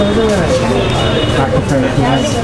症状じゃないです。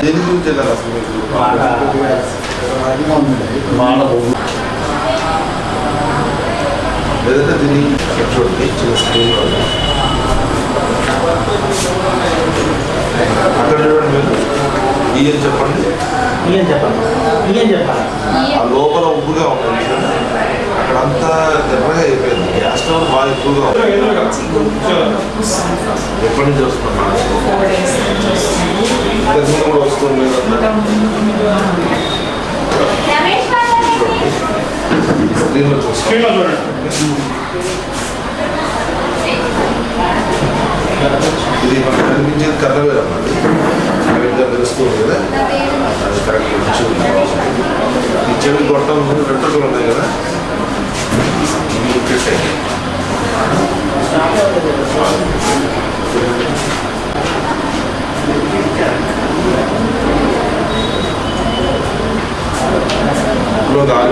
దేని గురించి వెళ్ళాలి అసలు మీకు లేదంటే దీన్ని చూడండి చిన్న స్క్రీన్ అక్కడ చూడండి మీరు ఈ అని చెప్పండి ఏం చెప్పాలి? ఏం చెప్పాలి? ఆ లోపల ఉబ్బుగా ఉంటుంది చూడండి. అక్కడ అంతా ఎర్రగా అయిపోయింది. గ్యాస్ స్టవ్ బాగా ఎక్కువగా ఎప్పటి నుంచి వస్తున్నా? ఇంతకుముందు కూడా వస్తుంది స్క్రీన్లో చూస్తాం. ఇది మనకు కనిపించేది కర్రవేరు అన్నమాట కరెక్ట్గా తెలుస్తుంది కదా అది కరెక్ట్. ఈ చెవి గొట్టం వెంట్రుకలు ఉన్నాయి కదా. ఇవి పెట్టాయి ఇప్పుడు గాలి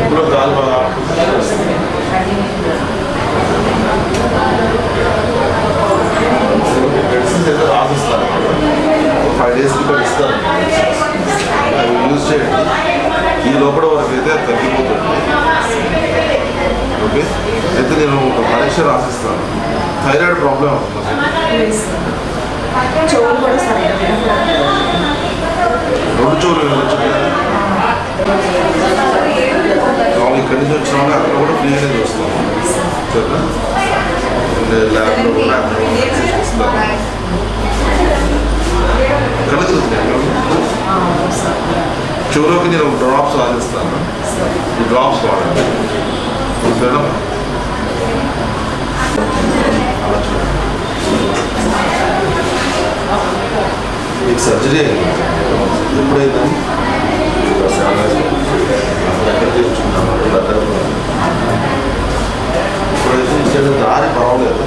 ఇప్పుడు గాలి బాగా ఆడుతుంది మెడిసిన్స్ అయితే రాసిస్తారు ఫైవ్ డేస్ ఇక్కడ ఇస్తారు అవి యూజ్ చేయండి ఈ లోపల వరకు అయితే అది తగ్గిపోతుంది ఓకే అయితే నేను ఒక పరీక్ష రాసిస్తాను థైరాయిడ్ ప్రాబ్లం చెవులు రెండు కదా వాళ్ళు ఇక్కడి నుంచి వచ్చిన వాళ్ళు అక్కడ కూడా ఫ్రీగానే చూస్తాం సరేనా ల్యాబ్లో కూడా అక్కడ కూడా చూస్తారు కళ్ళు తిరుగుతున్నాయి చెవులోకి నేను డ్రాప్స్ రాసిస్తాను ఈ డ్రాప్స్ వాడండి. మీకు సర్జరీ అయింది తెచ్చుకున్నాను ఇప్పుడైతే ఇచ్చేది దారి పర్వాలేదు.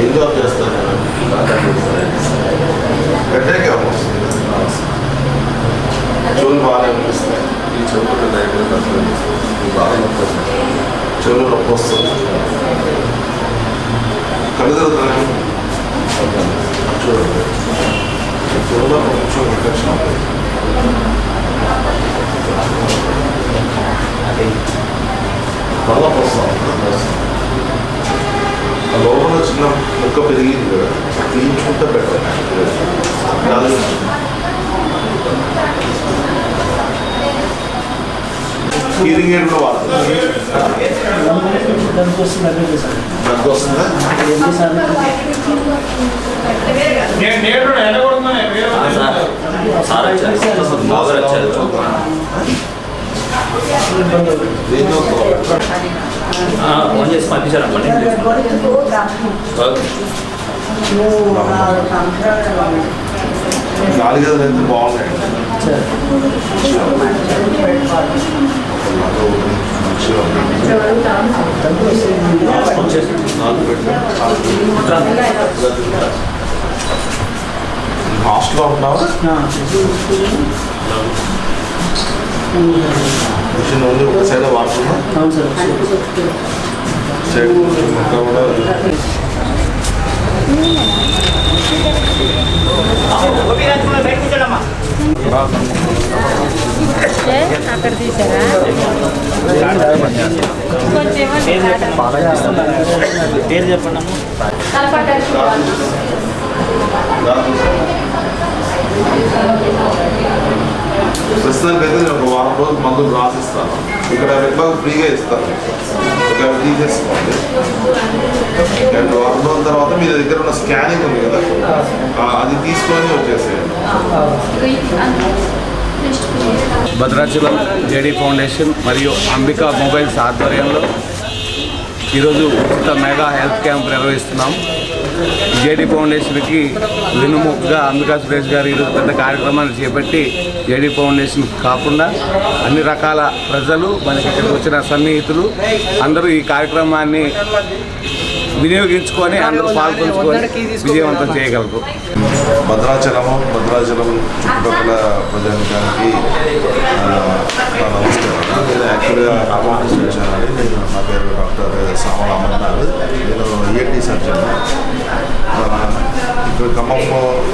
ఏం జాబ్ చేస్తాను గడ్డకి వస్తుంది చెవులు బాగా అనిపిస్తాయి ఈ చెవులు ఈ బాగా నొప్పి చెవులు నొప్పి వస్తుంది. కళ్ళు తిరుగుతున్నాయి చూడండి చెవులో కొంచెం ఇన్ఫెక్షన్ అవుతుంది బాగా వస్తాం ఆ లోపల చిన్న ముక్క పెరిగింది కదా తీయించుకుంటే బెటర్ గాలి హీరింగ్ ఎయిడ్ కూడా వాడుతుంది దానికి వస్తుంది అదే సార్ దగ్గు వస్తుందా సార్ వచ్చారు బాగా వచ్చారు ఫోన్ చేసి పంపించారు అప్పటి గాలి గదులు అయితే బాగున్నాయి సార్ మంచిగా ఉంది. దగ్గు వస్తుంది నాలుగు పెట్టు. హాస్టల్లో ఉంటున్నావా మిషన్ ఓన్లీ ఒక సైడ్ వాడుతున్నా అవును సార్ సైడ్ ఇంకా కూడా అక్కడ తీసారా కొంచెం పేరు చెప్పండి ప్రస్తుతానికి అయితే నేను ఒక వారం రోజులు మందులు రాసిస్తాను ఇక్కడ విభాగం ఫ్రీగా ఇస్తాను ఇక్కడ తీసేసుకోండి రెండు వారం రోజుల తర్వాత మీ దగ్గర ఉన్న స్కానింగ్ ఉంది కదా. అది తీసుకొని వచ్చేసేయండి. భద్రాచలం జేడీ ఫౌండేషన్ మరియు అంబికా మొబైల్స్ ఆధ్వర్యంలో ఈరోజు ఉచిత మెగా హెల్త్ క్యాంప్ నిర్వహిస్తున్నాం. జేడీ ఫౌండేషన్కి వెనుముకగా అంబికా సురేష్ గారు ఈరోజు పెద్ద కార్యక్రమాన్ని చేపట్టి జేడీ ఫౌండేషన్ కాకుండా అన్ని రకాల ప్రజలు మనకి ఇక్కడికి వచ్చిన సన్నిహితులు అందరూ ఈ కార్యక్రమాన్ని వినియోగించుకొని అందరూ పాల్పంచుకొని విజయవంతం చేయగలరు. భద్రాచలము భద్రాచలం చుట్టుపక్కల ప్రజానికానికి నమస్కారం. నేను యాక్చువల్గా రామకృష్ణ వచ్చానండి నేను నా పేరు డాక్టర్ సామల అమర్నాథ్. నేను ఈఎన్టీ సర్జన్. ఇక్కడ ఖమ్మం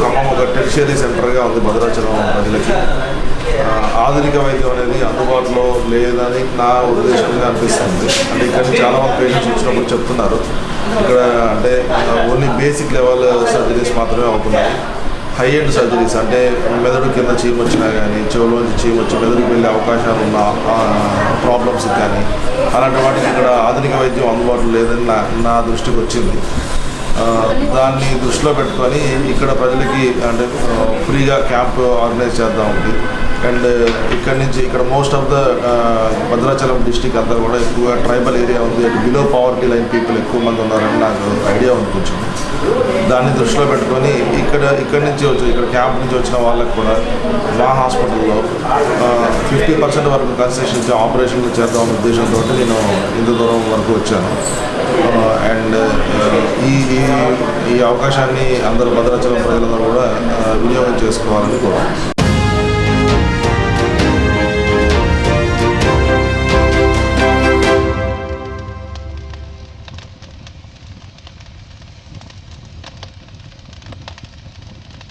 ఖమ్మం ఒక టెరిషరీ సెంటర్గా ఉంది భద్రాచలం ప్రజలకి. ఆధునిక వైద్యం అనేది అందుబాటులో లేదని నా ఉద్దేశంగా అనిపిస్తుంది. అంటే ఇక్కడ నుంచి చాలా మంది పేషెంట్స్ వచ్చినప్పుడు చెప్తున్నారు. ఇక్కడ అంటే ఓన్లీ బేసిక్ లెవెల్ సర్జరీస్ మాత్రమే అవుతున్నాయి. హై ఎండ్ సర్జరీస్ అంటే మెదడు కింద చీమ వచ్చినా కానీ చెవులోంచి చీమ వచ్చి మెదడుకి వెళ్ళే అవకాశాలు ఉన్న ప్రాబ్లమ్స్ కానీ అలాంటి వాటికి ఇక్కడ ఆధునిక వైద్యం అందుబాటులో లేదని నా నా దృష్టికి వచ్చింది. Uh, దాన్ని దృష్టిలో పెట్టుకొని ఇక్కడ ప్రజలకి అంటే uh, ఫ్రీగా క్యాంప్ ఆర్గనైజ్ చేద్దాం ఉంది. అండ్ uh, ఇక్కడ నుంచి ఇక్కడ most of the Bhadrachalam district అంతా కూడా ఎక్కువగా ట్రైబల్ ఏరియా ఉంది. And below poverty line people ఎక్కువ మంది ఉన్నారని నాకు ఐడియా ఉంది కొంచెం. దాన్ని దృష్టిలో పెట్టుకొని ఇక్కడ ఇక్కడ నుంచి వచ్చి ఇక్కడ క్యాంప్ నుంచి వచ్చిన వాళ్ళకి కూడా మా హాస్పిటల్లో ఫిఫ్టీ పర్సెంట్ వరకు కన్సెషన్ ఇచ్చి ఆపరేషన్లు చేద్దామనే ఉద్దేశంతో నేను ఇంత దూరం వరకు వచ్చాను. Uh, అండ్ uh, ఈ ఈ ఈ అవకాశాన్ని అందరూ భద్రాచలం ప్రజలందరూ కూడా వినియోగం చేసుకోవాలని కోరుతున్నాను